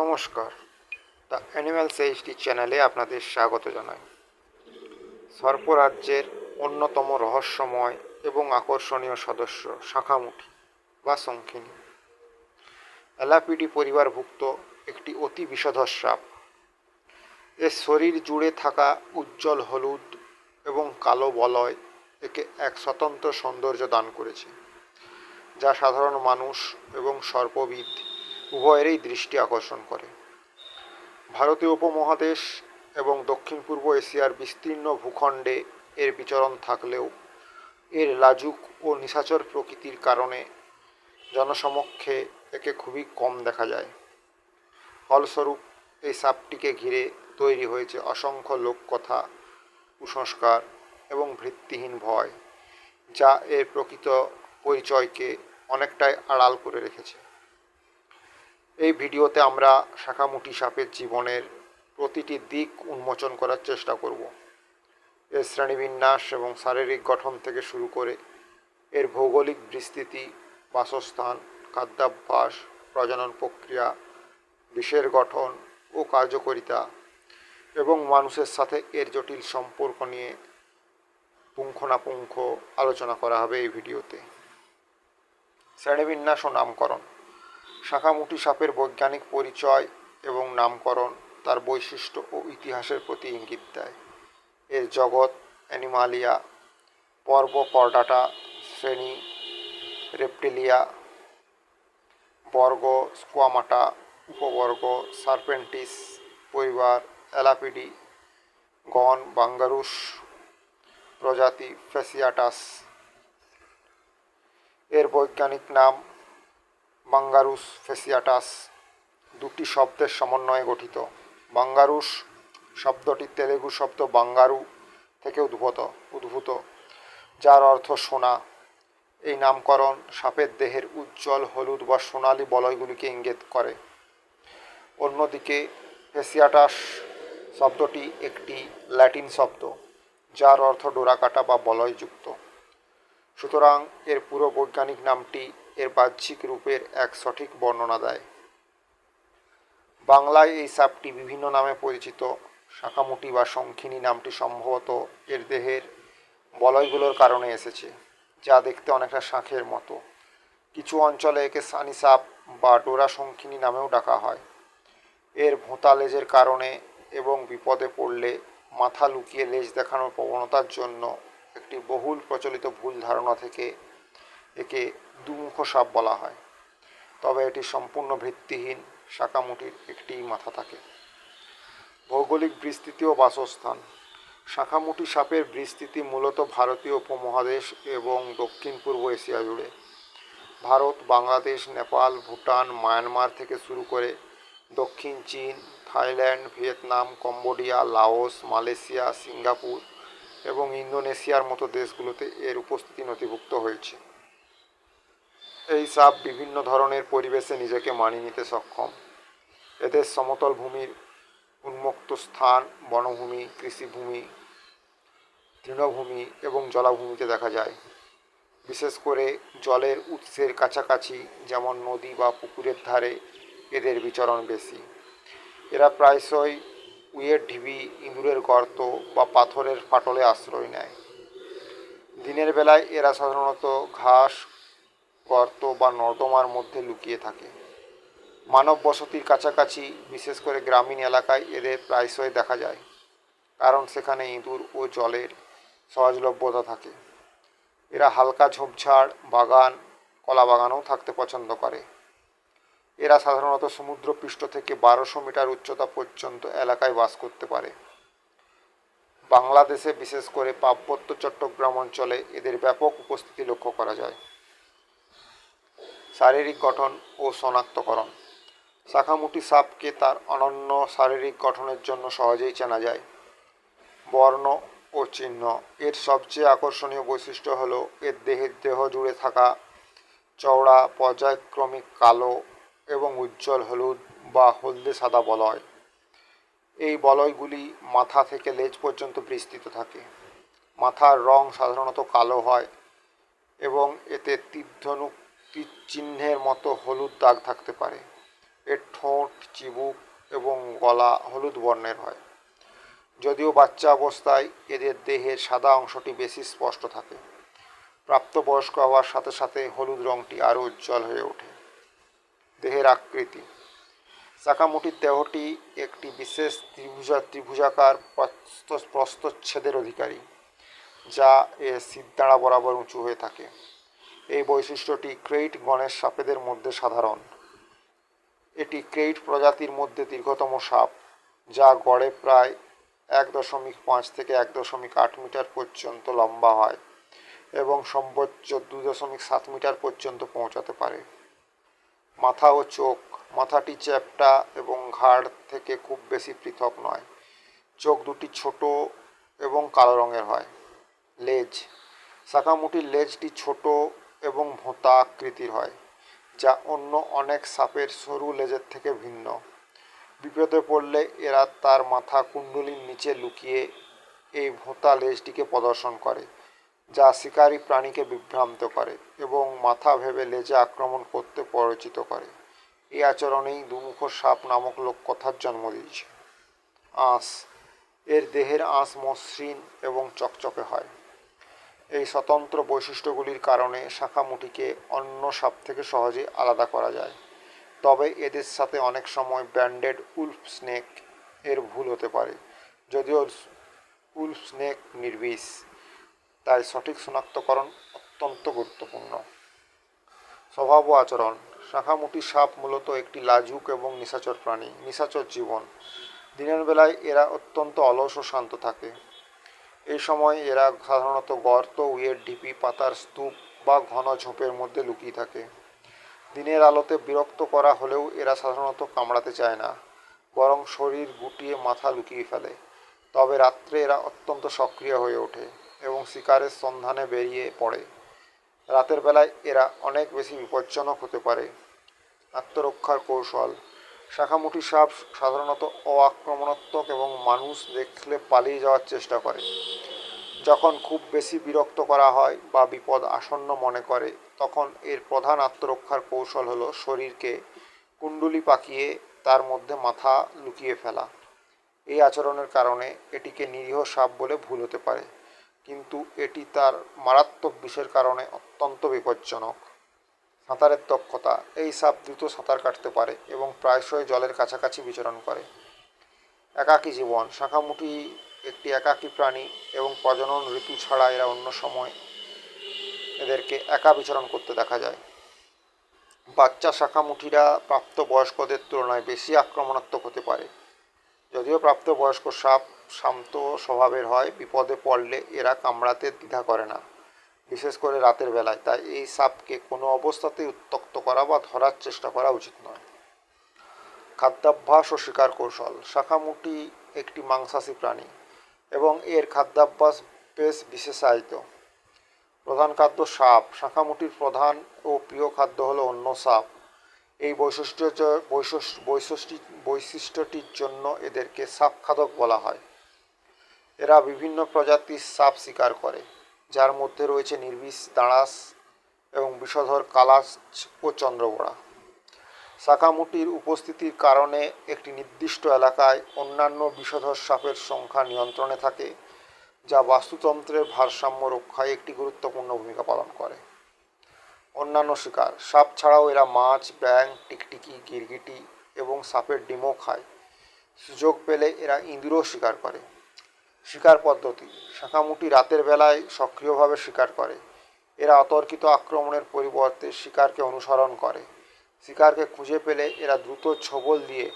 নমস্কার। The animal সেইজটি চ্যানেলে আপনাদের স্বাগত জানাই। সর্পরাজ্যের অন্যতম রহস্যময় এবং আকর্ষণীয় সদস্য শাখামুখী বা শঙ্খিনী। অ্যালাপিডি পরিবারভুক্ত একটি অতি বিষধর সাপ। এর শরীর জুড়ে থাকা উজ্জ্বল হলুদ এবং কালো বলয় একে এক স্বতন্ত্র সৌন্দর্য দান করেছে, যা সাধারণ মানুষ এবং সর্পবিদ উভয়েরই দৃষ্টি আকর্ষণ করে। ভারতীয় উপমহাদেশ এবং দক্ষিণ পূর্ব এশিয়ার বিস্তীর্ণ ভূখণ্ডে এর বিচরণ থাকলেও এর লাজুক ও নিশাচর প্রকৃতির কারণে জনসমক্ষে একে খুবই কম দেখা যায়। ফলস্বরূপ, এই সাপটিকে ঘিরে তৈরি হয়েছে অসংখ্য লোককথা, কুসংস্কার এবং ভিত্তিহীন ভয়, যা এর প্রকৃত পরিচয়কে অনেকটাই আড়াল করে রেখেছে। এই ভিডিওতে আমরা শাখামুঠি সাপের জীবনের প্রতিটি দিক উন্মোচন করার চেষ্টা করব। এর শ্রেণীবিন্যাস এবং শারীরিক গঠন থেকে শুরু করে এর ভৌগোলিক বিস্তৃতি, বাসস্থান, খাদ্যাভ্যাস, প্রজনন প্রক্রিয়া, বিষের গঠন ও কার্যকারিতা এবং মানুষের সাথে এর জটিল সম্পর্ক নিয়ে পুঙ্খনাপুঙ্খ আলোচনা করা হবে এই ভিডিওতে। শ্রেণীবিন্যাস ও নামকরণ। শাখামুঠি সাপের বৈজ্ঞানিক পরিচয় এবং নামকরণ তার বৈশিষ্ট্য ও ইতিহাসের প্রতি ইঙ্গিত দেয়। এর জগৎ, অ্যানিমালিয়া, পর্ব কর্ডাটা শ্রেণি, রেপটিলিয়া, বর্গ, স্কোয়ামাটা, উপবর্গ, সার্পেন্টিস, পরিবার, অ্যালাপিডি, গণ বাঙ্গারুস প্রজাতি ফেসিয়াটাস এর বৈজ্ঞানিক নাম বাঙ্গারুস ফেসিয়াটাস দুটি শব্দের সমন্বয়ে গঠিত। বাঙ্গারুস শব্দটি তেলেগু শব্দ বাঙ্গারু থেকে উদ্ভূত উদ্ভূত, যার অর্থ সোনা। এই নামকরণ সাপের দেহের উজ্জ্বল, হলুদ বা সোনালি বলয়গুলিকে ইঙ্গিত করে। অন্যদিকে ফেসিয়াটাস শব্দটি একটি ল্যাটিন শব্দ, যার অর্থ ডোরাকাটা বা বলয়যুক্ত। সুতরাং এর পুরো বৈজ্ঞানিক নামটি এর বাহ্যিক রূপের এক সঠিক বর্ণনা দেয়। বাংলায় এই সাপটি বিভিন্ন নামে পরিচিত। শাখামুটি বা শঙ্খিনী নামটি সম্ভবত এর দেহের বলয়গুলোর কারণে এসেছে, যা দেখতে অনেকটা শাঁখের মতো। কিছু অঞ্চলে একে সানি সাপ বা ডোরা শঙ্খিনী নামেও ডাকা হয়। এর ভোঁতা লেজের কারণে এবং বিপদে পড়লে মাথা লুকিয়ে লেজ দেখানোর প্রবণতার জন্য একটি বহুল প্রচলিত ভুল ধারণা থেকে একে দুমুখ সাপ বলা হয়। তবে এটি সম্পূর্ণ ভিত্তিহীন, শাখামুটির একটি মাথা থাকে। ভৌগোলিক বিস্তৃতি ও বাসস্থান। শাখামুটি সাপের বিস্তৃতি মূলত ভারতীয় উপমহাদেশ এবং দক্ষিণ পূর্ব এশিয়া জুড়ে। ভারত, বাংলাদেশ, নেপাল, ভুটান, মায়ানমার থেকে শুরু করে দক্ষিণ চীন, Thailand, Vietnam, Cambodia, Laos, Malaysia, Singapore এবং ইন্দোনেশিয়ার মতো দেশগুলোতে এর উপস্থিতি নথিভুক্ত হয়েছে। এই সাপ বিভিন্ন ধরনের পরিবেশে নিজেকে মানিয়ে নিতে সক্ষম। এদের সমতল ভূমির উন্মুক্ত স্থান, বনভূমি, কৃষিভূমি, তৃণভূমি এবং জলাভূমিতে দেখা যায়। বিশেষ করে জলের উৎসের কাছাকাছি, যেমন নদী বা পুকুরের ধারে, এদের বিচরণ বেশি। এরা প্রায়শই উইয়ের ঢিবি, ইঁদুরের গর্ত বা পাথরের ফাটলে আশ্রয় নেয়। দিনের বেলায় এরা সাধারণত ঘাস গর্ত বা নর্দমার মধ্যে লুকিয়ে থাকে। মানব বসতির কাছাকাছি, বিশেষ করে গ্রামীণ এলাকায় এদের প্রায়শই দেখা যায়, কারণ সেখানে ইঁদুর ও জলের সহজলভ্যতা থাকে। এরা হালকা ঝোপঝাড়, বাগান, কলা বাগানেও থাকতে পছন্দ করে। এরা সাধারণত সমুদ্রপৃষ্ঠ থেকে বারোশো মিটার উচ্চতা পর্যন্ত এলাকায় বাস করতে পারে। বাংলাদেশে বিশেষ করে পার্বত্য চট্টগ্রাম অঞ্চলে এদের ব্যাপক উপস্থিতি লক্ষ্য করা যায়। শারীরিক গঠন ও শনাক্তকরণ। শাখামুটি সাপকে তার অনন্য শারীরিক গঠনের জন্য সহজেই চেনা যায়। বর্ণ ও চিহ্ন, এর সবচেয়ে আকর্ষণীয় বৈশিষ্ট্য হল এর দেহের দেহ জুড়ে থাকা চওড়া, পর্যায়ক্রমিক, কালো এবং উজ্জ্বল হলুদ বা হলদে সাদা বলয়। এই বলয়গুলি মাথা থেকে লেজ পর্যন্ত বিস্তৃত থাকে। মাথার রং সাধারণত কালো হয় এবং এতে তীর্ধনুক তীর চিহ্নের মতো হলুদ দাগ থাকতে পারে। এর ঠোঁট, চিবুক এবং গলা হলুদ বর্ণের হয়। যদিও বাচ্চা অবস্থায় এদের দেহের সাদা অংশটি বেশি স্পষ্ট থাকে। প্রাপ্তবয়স্ক হওয়ার সাথে সাথে হলুদ রঙটি আরও উজ্জ্বল হয়ে ওঠে। দেহের আকৃতি। চাকামুটির দেহটি একটি বিশেষ ত্রিভুজা ত্রিভুজাকার প্রস্থচ্ছেদের অধিকারী, যা এর সিদ্ধাড়া বরাবর উঁচু হয়ে থাকে। এই বৈশিষ্ট্যটি ক্রেইট গণের সাপেদের মধ্যে সাধারণ। এটি ক্রেইট প্রজাতির মধ্যে দীর্ঘতম সাপ, যা গড়ে প্রায় এক দশমিক পাঁচ থেকে এক দশমিক আট মিটার পর্যন্ত লম্বা হয় এবং সর্বোচ্চ দু দশমিক সাত মিটার পর্যন্ত পৌঁছাতে পারে। মাথা ও চোখ, মাথাটি চ্যাপ্টা এবং ঘাড় থেকে খুব বেশি পৃথক নয়। চোখ দুটি ছোট এবং কালো রঙের হয়। লেজ, শাখামুটির লেজটি ছোট এবং ভোঁতা আকৃতির হয়, যা অন্য অনেক সাপের সরু লেজের থেকে ভিন্ন। বিপদে পড়লে এরা তার মাথা কুণ্ডলির নিচে লুকিয়ে এই ভোঁতা লেজটিকে প্রদর্শন করে, যা শিকারী প্রাণীকে বিভ্রান্ত করে এবং মাথা ভেবে লেজে আক্রমণ করতে পরিচিত করে। এই আচরণেই দুমুখ সাপ নামক লোককথার জন্ম দিয়েছে। আঁশ, এর দেহের আঁশ মসৃণ এবং চকচকে হয়। এই স্বতন্ত্র বৈশিষ্ট্যগুলির কারণে শাখামুটিকে অন্য সাপ থেকে সহজে আলাদা করা যায়। তবে এদের সাথে অনেক সময় ব্যান্ডেড উলফ স্নেক এর ভুল হতে পারে, যদিও উলফ স্নেক নির্বিষ। তাই সঠিক শনাক্তকরণ অত্যন্ত গুরুত্বপূর্ণ। স্বভাব ও আচরণ। শাখামুটি সাপ মূলত একটি লাজুক এবং নিশাচর প্রাণী, নিশাচর জীবন। দিনের বেলায় এরা অত্যন্ত অলস ও শান্ত থাকে। এই সময় এরা সাধারণত গর্ত উইয়ের ঢিপি পাতার স্তূপ বা ঘন ঝোপের মধ্যে লুকিয়ে থাকে। দিনের আলোতে বিরক্ত করা হলেও এরা সাধারণত কামড়াতে চায় না, বরং শরীর গুটিয়ে মাথা লুকিয়ে ফেলে। তবে রাত্রে এরা অত্যন্ত সক্রিয় হয়ে ওঠে এবং শিকারের সন্ধানে বেরিয়ে পড়ে। রাতের বেলায় এরা অনেক বেশি বিপজ্জনক হতে পারে। আত্মরক্ষার কৌশল শাখামুঠি সাপ সাধারণত অআক্রমণাত্মক এবং মানুষ দেখলে পালিয়ে যাওয়ার চেষ্টা করে। যখন খুব বেশি বিরক্ত করা হয় বা বিপদ আসন্ন মনে করে, তখন এর প্রধান আত্মরক্ষার কৌশল হলো শরীরকে কুণ্ডলি পাকিয়ে তার মধ্যে মাথা লুকিয়ে ফেলা। এই আচরণের কারণে এটিকে নিরীহ সাপ বলে ভুল হতে পারে, কিন্তু এটি তার মারাত্মক বিষের কারণে অত্যন্ত বিপজ্জনক। সাঁতারের দক্ষতা, এই সাপ দ্রুত সাঁতার কাটতে পারে এবং প্রায়শই জলের কাছাকাছি বিচরণ করে। একাকী জীবন শাখামুখী একটি একাকী প্রাণী এবং প্রজনন ঋতু ছাড়া এরা অন্য সময় এদেরকে একা বিচরণ করতে দেখা যায়। বাচ্চা শাখামুঠিরা প্রাপ্তবয়স্কদের তুলনায় বেশি আক্রমণাত্মক হতে পারে। যদিও প্রাপ্তবয়স্ক সাপ শান্ত স্বভাবের হয়, বিপদে পড়লে এরা কামড়াতে দ্বিধা করে না। বিশেষ করে রাতের বেলায়। তাই এই সাপকে কোনো অবস্থাতেই উত্তক্ত করা বা ধরার চেষ্টা করা উচিত নয়। খাদ্যাভ্যাস ও শিকার কৌশল। শাখামুটি একটি মাংসাশী প্রাণী এবং এর খাদ্যাভ্যাস বেশ বিশেষায়িত। প্রধান খাদ্য সাপ। শাখামুটির প্রধান ও প্রিয় খাদ্য হলো অন্য সাপ। এই বৈশিষ্ট্য বৈশিষ্ট্য বৈশিষ্ট্য বৈশিষ্ট্যটির জন্য এদেরকে সাপ খাদক বলা হয়। এরা বিভিন্ন প্রজাতির সাপ শিকার করে। যার মধ্যে রয়েছে নির্বিষ দাঁড়াস এবং বিষধর কালাচ ও চন্দ্রবোড়া। শাখামুটির উপস্থিতির কারণে একটি নির্দিষ্ট এলাকায় অন্যান্য বিষধর সাপের সংখ্যা নিয়ন্ত্রণে থাকে, যা বাস্তুতন্ত্রের ভারসাম্য রক্ষায় একটি গুরুত্বপূর্ণ ভূমিকা পালন করে। অন্যান্য শিকার, সাপ ছাড়াও এরা মাছ ব্যাং টিকটিকি, গিরগিটি এবং সাপের ডিমও খায়। সুযোগ পেলে এরা ইঁদুরও শিকার করে। শিকার পদ্ধতি। শাখামুটি রাতের বেলায় সক্রিয়ভাবে শিকার করে। এরা অতর্কিত আক্রমণের পরিবর্তে শিকারকে অনুসরণ করে। শিকারকে খুঁজে পেলে এরা দ্রুত ছোবল দিয়ে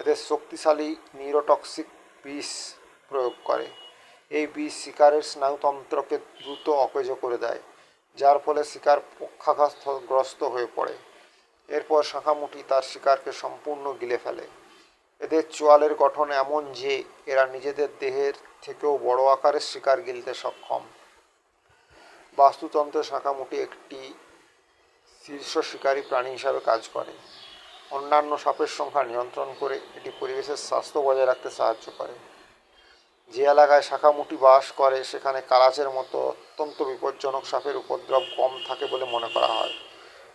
এদের শক্তিশালী নিউরোটক্সিক বিষ প্রয়োগ করে। এই বিষ শিকারের স্নায়ুতন্ত্রকে দ্রুত অকেজ করে দেয়, যার ফলে শিকার পক্ষাঘাতগ্রস্ত হয়ে পড়ে। এরপর শাখামুটি তার শিকারকে সম্পূর্ণ গিলে ফেলে। এদের চোয়ালের গঠন এমন যে এরা নিজেদের দেহের থেকেও বড় আকারের শিকার গিলতে সক্ষম। বাস্তুতন্ত্রের শাখামুটি একটি শীর্ষ শিকারী প্রাণী হিসাবে কাজ করে। অন্যান্য সাপের সংখ্যা নিয়ন্ত্রণ করে এটি পরিবেশের স্বাস্থ্য বজায় রাখতে সাহায্য করে। যে এলাকায় শাখামুটি বাস করে, সেখানে কালাচের মতো অত্যন্ত বিপজ্জনক সাপের উপদ্রব কম থাকে বলে মনে করা হয়।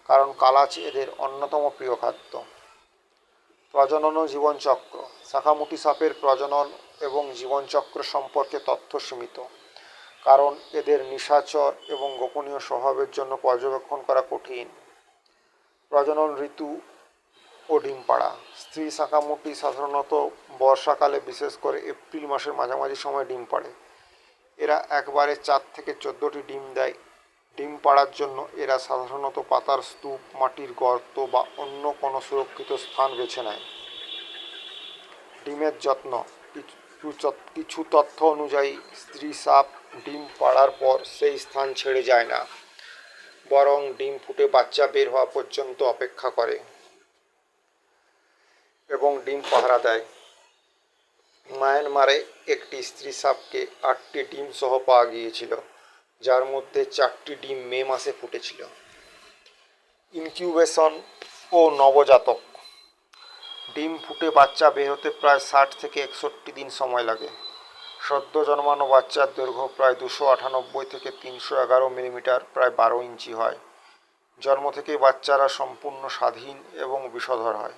কারণ কালাচ এদের অন্যতম প্রিয় খাদ্য। প্রজনন ও জীবনচক্র। শাখামুটি সাপের প্রজনন এবং জীবনচক্র সম্পর্কে তথ্য সীমিত। কারণ এদের নিশাচর এবং গোপনীয় স্বভাবের জন্য পর্যবেক্ষণ করা কঠিন। প্রজনন ঋতু ও ডিম পাড়া স্ত্রী শাঁখামুটি সাধারণত বর্ষাকালে, বিশেষ করে এপ্রিল মাসের মাঝামাঝি সময় ডিম পাড়ে। এরা একবারে চার থেকে চোদ্দোটি ডিম দেয় ডিম পাড়ার জন্য এরা সাধারণত পাতার স্তূপ, মাটির গর্ত বা অন্য কোনো সুরক্ষিত স্থান বেছে নেয়। ডিমের যত্ন। কিছু তথ্য অনুযায়ী, স্ত্রী সাপ ডিম পাড়ার পর সেই স্থান ছেড়ে যায় না, বরং ডিম ফুটে বাচ্চা বের হওয়া পর্যন্ত অপেক্ষা করে এবং ডিম পাহারা দেয়। মায়ানমারে একটি স্ত্রী সাপকে আটটি ডিম সহ পাওয়া গিয়েছিল। যার মধ্যে চারটি ডিম মে মাসে ফুটেছিল। ইনকিউবেশন ও নবজাতক। ডিম ফুটে বাচ্চা বের হতে প্রায় ষাট থেকে একষট্টি দিন সময় লাগে। সদ্য জন্মানো বাচ্চার দৈর্ঘ্য প্রায় দুশো আটানব্বই থেকে তিনশো এগারো মিলিমিটার, প্রায় বারো ইঞ্চি হয়। জন্ম থেকে বাচ্চারা সম্পূর্ণ স্বাধীন এবং বিষধর হয়।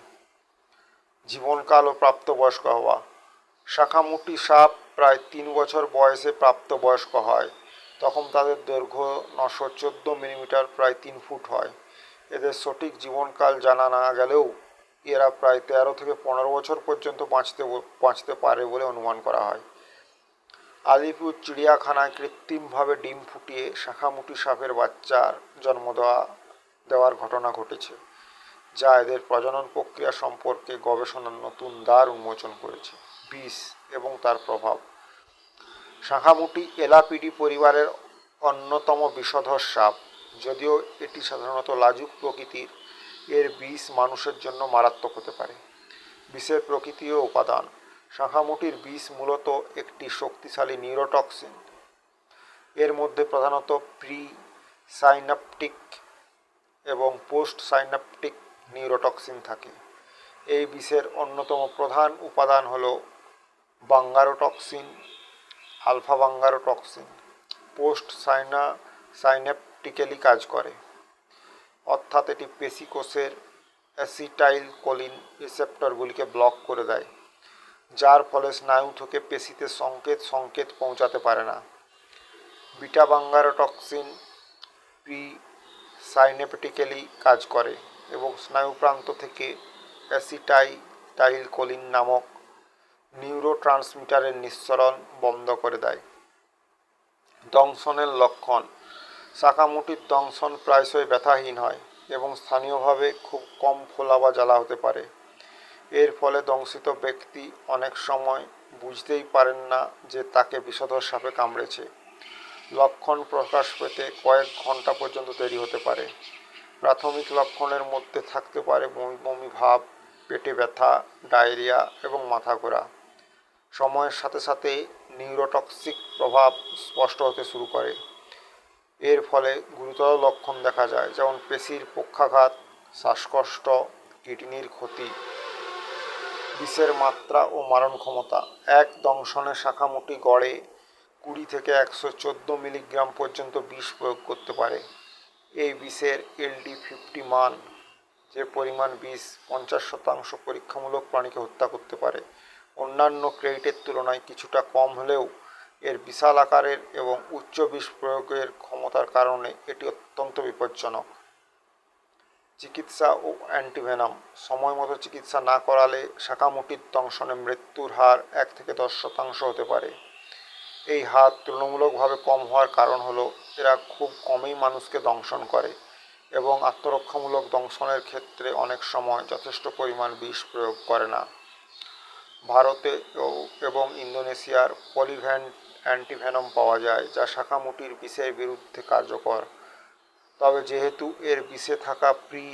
জীবনকাল ও প্রাপ্তবয়স্ক হওয়া। শাখামুটি সাপ প্রায় তিন বছর বয়সে প্রাপ্তবয়স্ক হয়। তখন তাদের দৈর্ঘ্য নশো চোদ্দ মিলিমিটার, প্রায় তিন ফুট হয়। এদের সঠিক জীবনকাল জানা না গেলেও এরা প্রায় তেরো থেকে পনেরো বছর পর্যন্ত বাঁচতে বাঁচতে পারে বলে অনুমান করা হয়। আলিপুর চিড়িয়াখানায় কৃত্রিমভাবে ডিম ফুটিয়ে শাখামুটি সাপের বাচ্চার জন্ম দেওয়া, দেওয়ার ঘটনা ঘটেছে, যা এদের প্রজনন প্রক্রিয়া সম্পর্কে গবেষণার নতুন দ্বার উন্মোচন করেছে। বিষ এবং তার প্রভাব। শাঁখামুটি এলাপিডি পরিবারের অন্যতম বিষধর সাপ যদিও এটি সাধারণত লাজুক প্রকৃতির, এর বিষ মানুষের জন্য মারাত্মক হতে পারে। বিষের প্রকৃতি ও উপাদান। শাঁখামুটির বিষ মূলত একটি শক্তিশালী নিউরোটক্সিন। এর মধ্যে প্রধানত প্রি সাইনাপটিক এবং পোস্ট সাইনাপটিক নিউরোটক্সিন থাকে। এই বিষের অন্যতম প্রধান উপাদান হল bungarotoxin alpha bungarotoxin post Saina synaptically কাজ করে। অর্থাৎ এটি পেশিকোষের অ্যাসিটাইল কোলিন রিসেপ্টরগুলিকে ব্লক করে দেয়, যার ফলে স্নায়ু থেকে পেশিতে সংকেত সংকেত পৌঁছাতে পারে না। বিটা বাঙ্গারোটক্সিন প্রি সাইনেপটিক্যালি কাজ করে এবং স্নায়ুপ্রান্ত থেকে অ্যাসিটাইটাইল কোলিন নামক নিউরোট্রান্সমিটারের নিঃসরণ বন্ধ করে দেয়। দংশনের লক্ষণ, শাখামুটির দংশন প্রায়শই ব্যথাহীন হয় এবং স্থানীয়ভাবে খুব কম ফোলা বা জ্বালা হতে পারে। এর ফলে দংশিত ব্যক্তি অনেক সময় বুঝতেই পারেন না যে তাকে বিষধর সাপে কামড়েছে। লক্ষণ প্রকাশ পেতে কয়েক ঘণ্টা পর্যন্ত দেরি হতে পারে। প্রাথমিক লক্ষণের মধ্যে থাকতে পারে বমি বমি ভাব, পেটে ব্যথা, ডায়রিয়া এবং মাথা ঘোরা সময়ের সাথে সাথে নিউরোটক্সিক প্রভাব স্পষ্ট হতে শুরু করে। এর ফলে গুরুতর লক্ষণ দেখা যায়, যেমন পেশির পক্ষাঘাত, শ্বাসকষ্ট, কিডনির ক্ষতি, বিষের মাত্রা ও মারণ ক্ষমতা। এক দংশনে শাখামুটি গড়ে কুড়ি থেকে একশো চোদ্দ মিলিগ্রাম পর্যন্ত বিষ প্রয়োগ করতে পারে। এই বিষের এলডি ফিফটি মান, যে পরিমাণ বিষ পঞ্চাশ শতাংশ পরীক্ষামূলক প্রাণীকে হত্যা করতে পারে অন্যান্য ক্রেডিটের তুলনায় কিছুটা কম হলেও এর বিশাল আকারের এবং উচ্চ বিষ প্রয়োগের ক্ষমতার কারণে এটি অত্যন্ত বিপজ্জনক। চিকিৎসা ও অ্যান্টিভেনাম সময় মতো চিকিৎসা না করালে শাখামুটির দংশনে মৃত্যুর হার এক থেকে দশ শতাংশ হতে পারে। এই হার তুলনামূলকভাবে কম হওয়ার কারণ হলো এরা খুব কমই মানুষকে দংশন করে এবং আত্মরক্ষামূলক দংশনের ক্ষেত্রে অনেক সময় যথেষ্ট পরিমাণ বিষ প্রয়োগ করে না। ভারতে এবং ইন্দোনেশিয়ার পলিভ্যান্ট অ্যান্টিভেনম পাওয়া যায়, যা শাখামুটির বিষের বিরুদ্ধে কার্যকর। তবে যেহেতু এর বিষে থাকা প্রি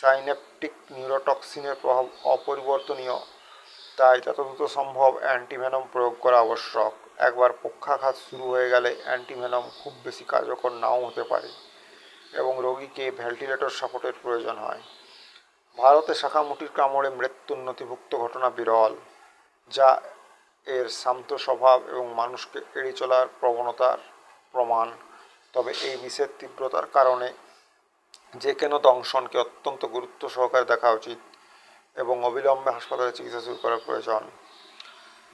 সাইনেপটিক নিউরোটক্সিনের প্রভাব অপরিবর্তনীয়, তাই যতদ্রুত সম্ভব অ্যান্টিভেনম প্রয়োগ করা আবশ্যক। একবার পক্ষাঘাত শুরু হয়ে গেলে অ্যান্টিভেনম খুব বেশি কার্যকর নাও হতে পারে এবং রোগীকে ভেন্টিলেটর সাপোর্টের প্রয়োজন হয়। ভারতে শাখামুটির কামড়ে মৃত্যুর নথিভুক্ত ঘটনা বিরল। যা এর শান্ত স্বভাব এবং মানুষকে এড়িয়ে চলার প্রবণতার প্রমাণ। তবে এই বিষের তীব্রতার কারণে যে কোনো দংশনকে অত্যন্ত গুরুত্ব সহকারে দেখা উচিত এবং অবিলম্বে হাসপাতালে চিকিৎসা শুরু করা প্রয়োজন।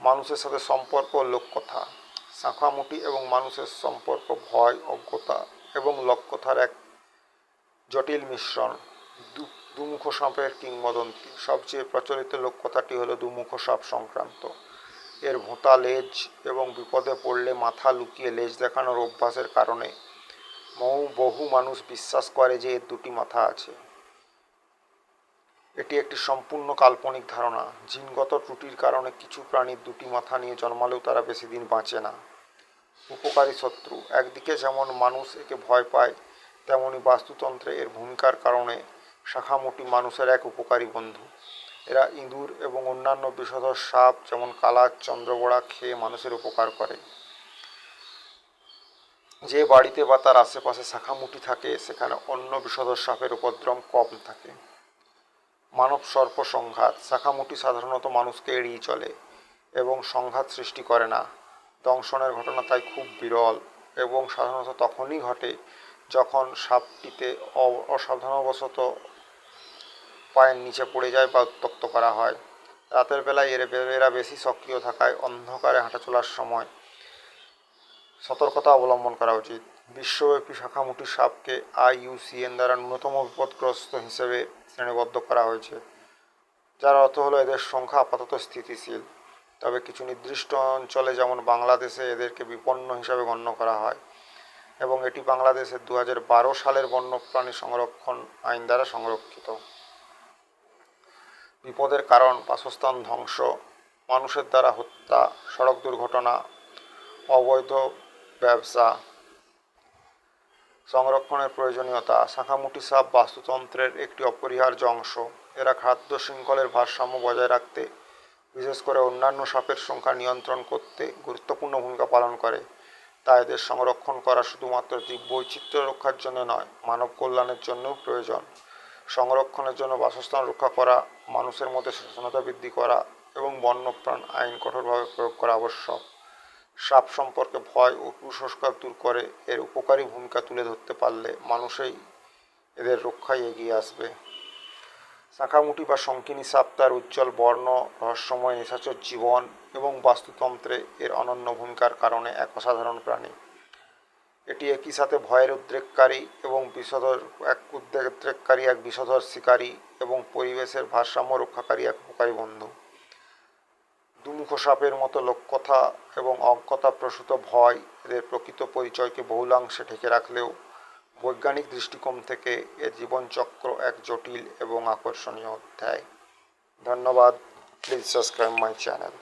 মানুষের সাথে সম্পর্ক লোককথা শাঁখামুটি এবং মানুষের সম্পর্ক, ভয়, অজ্ঞতা এবং লোককথার এক জটিল মিশ্রণ দু- দুমুখ সাপের কিংবদন্তি। সবচেয়ে প্রচলিত লোককথাটি হলো দুমুখ সাপ সংক্রান্ত। এর ভোঁতা লেজ এবং বিপদে পড়লে মাথা লুকিয়ে লেজ দেখানোর অভ্যাসের কারণে বহু বহু মানুষ বিশ্বাস করে যে এর দুটি মাথা আছে। এটি একটি সম্পূর্ণ কাল্পনিক ধারণা। জিনগত ত্রুটির কারণে কিছু প্রাণীর দুটি মাথা নিয়ে জন্মালেও তারা বেশি দিন বাঁচে না। উপকারী শত্রু। একদিকে যেমন মানুষ একে ভয় পায়, তেমনি বাস্তুতন্ত্রে এর ভূমিকার কারণে শাখামুটি মানুষের এক উপকারী বন্ধু। এরা ইঁদুর এবং অন্যান্য বিষধর সাপ, যেমন কালার চন্দ্রবড়া খেয়ে মানুষের উপকার করে। যে বাড়িতে বা তার আশেপাশে শাখামুটি থাকে, সেখানে অন্য বিষধর সাপের উপদ্রব কম থাকে। মানব সর্প সংঘাত শাখামুটি সাধারণত মানুষকে এড়িয়ে চলে এবং সংঘাত সৃষ্টি করে না। দংশনের ঘটনা তাই খুব বিরল এবং সাধারণত তখনই ঘটে যখন সাপটিতে অসাবধানবশত পায়ের নিচে পড়ে যায় বা উত্তক্ত করা হয়। রাতের বেলায় এর এরা বেশি সক্রিয় থাকায় অন্ধকারে হাঁটাচলার সময় সতর্কতা অবলম্বন করা উচিত। বিশ্বব্যাপী শাখামুটি সাপকে আইইউসিএন দ্বারা ন্যূনতম বিপদগ্রস্ত হিসেবে শ্রেণীবদ্ধ করা হয়েছে, যার অর্থ হলো এদের সংখ্যা আপাতত স্থিতিশীল। তবে কিছু নির্দিষ্ট অঞ্চলে যেমন বাংলাদেশে এদেরকে বিপন্ন হিসাবে গণ্য করা হয় এবং এটি বাংলাদেশের দু সালের বন্যপ্রাণী সংরক্ষণ আইন দ্বারা সংরক্ষিত। বিপদের কারণ, বাসস্থান ধ্বংস, মানুষের দ্বারা হত্যা, সড়ক দুর্ঘটনা, অবৈধ ব্যবসা, সংরক্ষণের প্রয়োজনীয়তা, শাখামুটি সাপ বাস্তুতন্ত্রের একটি অপরিহার্য অংশ। এরা খাদ্য শৃঙ্খলের ভারসাম্য বজায় রাখতে, বিশেষ করে অন্যান্য সাপের সংখ্যা নিয়ন্ত্রণ করতে গুরুত্বপূর্ণ ভূমিকা পালন করে। তাই এদের সংরক্ষণ করা শুধুমাত্র জীব বৈচিত্র্য রক্ষার জন্য নয়, মানব কল্যাণের জন্যও প্রয়োজন। সংরক্ষণের জন্য বাসস্থান রক্ষা করা, মানুষের মধ্যে সচেতনতা বৃদ্ধি করা এবং বন্যপ্রাণ আইন কঠোরভাবে প্রয়োগ করা আবশ্যক। সাপ সম্পর্কে ভয় ও কুসংস্কার দূর করে, এর উপকারী ভূমিকা তুলে ধরতে পারলে মানুষই এদের রক্ষায় এগিয়ে আসবে। শাঁখামুটি বা শঙ্কিনী সাপ তার উজ্জ্বল বর্ণ, রহস্যময়, নিশাচর জীবন এবং বাস্তুতন্ত্রে এর অনন্য ভূমিকার কারণে এক অসাধারণ প্রাণী। এটি একই সাথে ভয়ের উদ্রেককারী এবং বিষধর এক উদ্রেককারী, এক বিষধর শিকারী এবং পরিবেশের ভারসাম্য রক্ষাকারী এক উপকারী বন্ধু। দুমুখ সাপের মতো লোককথা এবং অজ্ঞতা প্রসূত ভয় এদের প্রকৃত পরিচয়কে বহুলাংশে ঢেকে রাখলেও বৈজ্ঞানিক দৃষ্টিকোণ থেকে এর জীবনচক্র এক জটিল এবং আকর্ষণীয় অধ্যায়। ধন্যবাদ। Please subscribe my channel